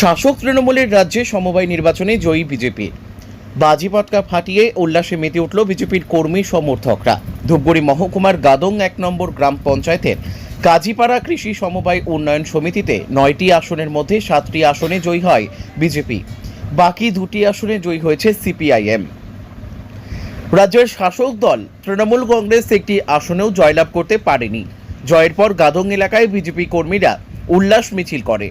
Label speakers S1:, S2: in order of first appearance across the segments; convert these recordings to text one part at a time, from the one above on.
S1: শাসক তৃণমূলের রাজ্যে সমবায় নির্বাচনে জয়ী বিজেপি। বাজি পটকা ফাটিয়ে উল্লাসে মেতে উঠল বিজেপির কর্মী সমর্থকরা। ধূপগুড়ি মহকুমার গাদং এক নম্বর গ্রাম পঞ্চায়েতের কাজীপাড়া কৃষি সমবায় উন্নয়ন সমিতিতে নয়টি আসনের মধ্যে সাতটি আসনে জয়ী হয় বিজেপি। বাকি দুটি আসনে জয়ী হয়েছে সিপিআইএম। রাজ্যের শাসক দল তৃণমূল কংগ্রেস একটি আসনেও জয়লাভ করতে পারেনি। জয়ের পর গাদং এলাকায় বিজেপি কর্মীরা উল্লাস মিছিল করে।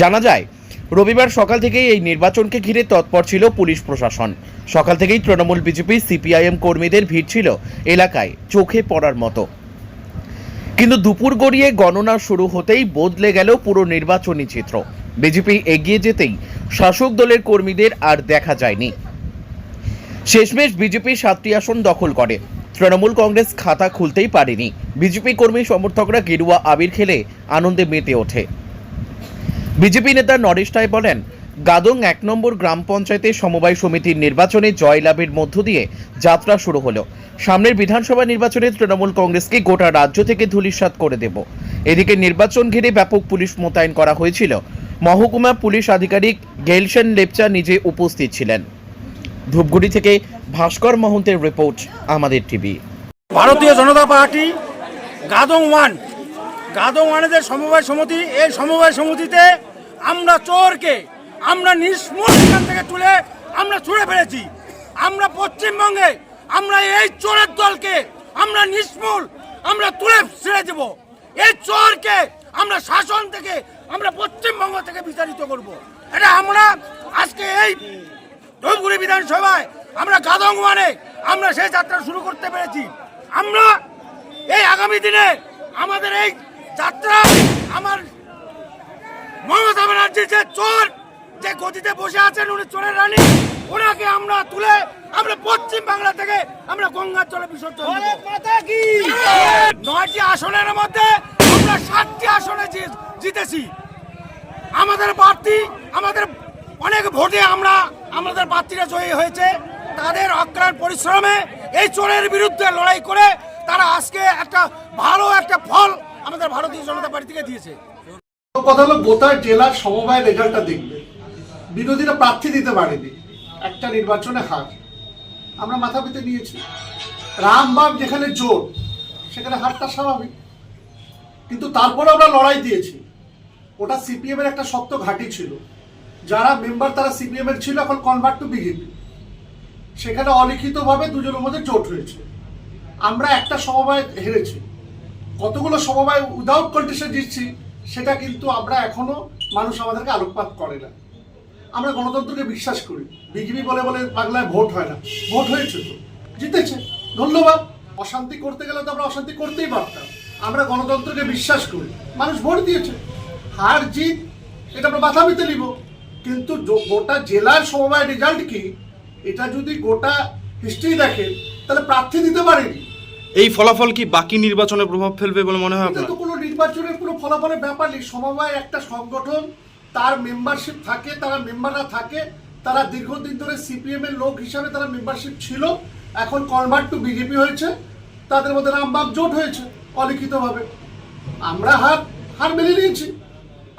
S1: জানা যায়, রবিবার সকাল থেকেই এই নির্বাচনকে ঘিরে তৎপর ছিল পুলিশ প্রশাসন। সকাল থেকেই তৃণমূল বিজেপি, সিপিআইএম কর্মীদের ভিড় ছিল এলাকায়, চোখে পড়ার মতো। কিন্তু দুপুর গড়িয়ে গণনা শুরু হতেই বদলে গেল পুরো নির্বাচনী চিত্র। বিজেপি এগিয়ে যেতেই শাসক দলের কর্মীদের আর দেখা যায়নি। শেষমেশ বিজেপি সাতটি আসন দখল করে। তৃণমূল কংগ্রেস খাতা খুলতেই পারেনি। বিজেপি কর্মী সমর্থকরা গেরুয়া আবির খেলে আনন্দে মেতে ওঠে। বিজেপি নেতা নরেশ রায় বলেন, গাদং এক নম্বর গ্রাম পঞ্চায়েতের সমবায় সমিতির নির্বাচনে জয়লাভের মধ্য দিয়ে যাত্রা শুরু হলো। সামনের বিধানসভা নির্বাচনে তৃণমূল কংগ্রেসকে গোটা রাজ্য থেকে ধূলিসাৎ করে দেব। এদিকে নির্বাচন ঘিরে ব্যাপক পুলিশ মোতায়েন করা হয়েছিল। মহকুমা পুলিশ আধিকারিক গেলসেন লেপচা নিজে উপস্থিত ছিলেন। ধূপগুড়ি থেকে ভাস্কর মহন্তের রিপোর্ট, আমাদের TV.
S2: Bharatiya Janata party Gadang one ওয়ানেদের সমবায় সমিতি, এই সমবায় সমিতিতে আমরা চোরকে, আমরা নিষ্মূল এখান থেকে তুলে আমরা ছুঁড়ে ফেলেছি। আমরা পশ্চিমবঙ্গে, আমরা এই চোরের দলকে আমরা নিষ্মূল, আমরা তুলে ছেড়ে দেব। এই চোরকে আমরা শাসন থেকে, আমরা পশ্চিমবঙ্গ থেকে বিতাড়িত করব। এটা আমরা আজকে এই ধূপগুড়ি বিধানসভায় আমরা গাদং মানে আমরা সেই যাত্রা শুরু করতে পেরেছি। আমরা এই আগামী দিনে আমাদের এই যাত্রা! আমার মমতা ব্যানার্জি যে চোর যে গদিতে বসে আছেন উনি চোরের রানী ওনাকে আমরা তুলে আমরা পশ্চিম বাংলা থেকে আমরা গঙ্গার জলে বিসর্জন। নয়টি আসনের মধ্যে আমরা সাতটি আসনে জিতেছি। আমাদের প্রার্থী আমাদের অনেক ভোটে আমরা আমাদের প্রার্থীরা জয়ী হয়েছে। তাদের অক্রান্ত পরিশ্রমে এই চোরের বিরুদ্ধে লড়াই করে তারা আজকে একটা ভালো একটা ফল আমাদের ভারতীয় জনতা পার্টি থেকে দিয়েছে।
S3: কথা হলো, গোটা জেলার সমবায় রেজাল্টটা দেখবে। বিরোধীরা প্রার্থী দিতে পারেনি। একটা নির্বাচনে হার। আমরা মাথা পেতে নিয়েছি। রামবাগ যেখানে জোর সেখানে হারটা স্বাভাবিক। কিন্তু তারপরে আমরা লড়াই দিয়েছি। ওটা সিপিএম এর একটা শক্ত ঘাঁটি ছিল। যারা মেম্বার, তারা সিপিএম এর ছিল, এখন কনভার্ট টু বিজেপি সেখানে অলিখিতভাবে দুজনের মধ্যে জোট হয়েছে। আমরা একটা সমবায় হেরেছি। কতগুলো সমবায় উইদাউট কন্ডিশন জিতছি সেটা কিন্তু আমরা এখনও মানুষ আমাদেরকে আলোকপাত করে না। আমরা গণতন্ত্রকে বিশ্বাস করি। বিজেপি বলে বলে বাংলায় ভোট হয় না। ভোট হয়েছে তো। জিতেছে। ধন্যবাদ। অশান্তি করতে গেলে তো আমরা অশান্তি করতেই পারতাম। আমরা গণতন্ত্রকে বিশ্বাস করি। মানুষ ভোট দিয়েছে। হার জিত, এটা আমরা মাথা পেতে নিব। কিন্তু গোটা জেলার সমবায় রেজাল্ট কি? এটা যদি গোটা হিস্ট্রি দেখেন তাহলে প্রার্থী দিতে পারেনি।
S4: এই ফলাফল কি বাকি নির্বাচনে প্রভাব ফেলবে বলে মনে হয় আপনার?
S3: কোনো নির্বাচনের কোনো ফলাফলের ব্যাপার নেই। সমবায় একটা সংগঠন তার মেম্বারশিপ থাকে তারা মেম্বাররা থাকে তারা দীর্ঘদিন ধরে সিপিএম এর লোক হিসাবে তারা মেম্বারশিপ ছিল এখন কনভার্ট টু বিজেপি হয়েছে তাদের মধ্যে রামবাগ জোট হয়েছে অলিখিতভাবে। আমরা হার হার মেনে নিয়েছি।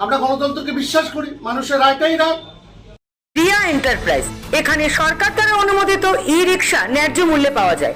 S3: আমরা গণতন্ত্রকে বিশ্বাস করি মানুষের রায়টাই রায়।
S5: রিয়া এন্টারপ্রাইজ এখানে সরকার দ্বারা অনুমোদিত ই রিক্সা ন্যায্য মূল্যে পাওয়া যায়।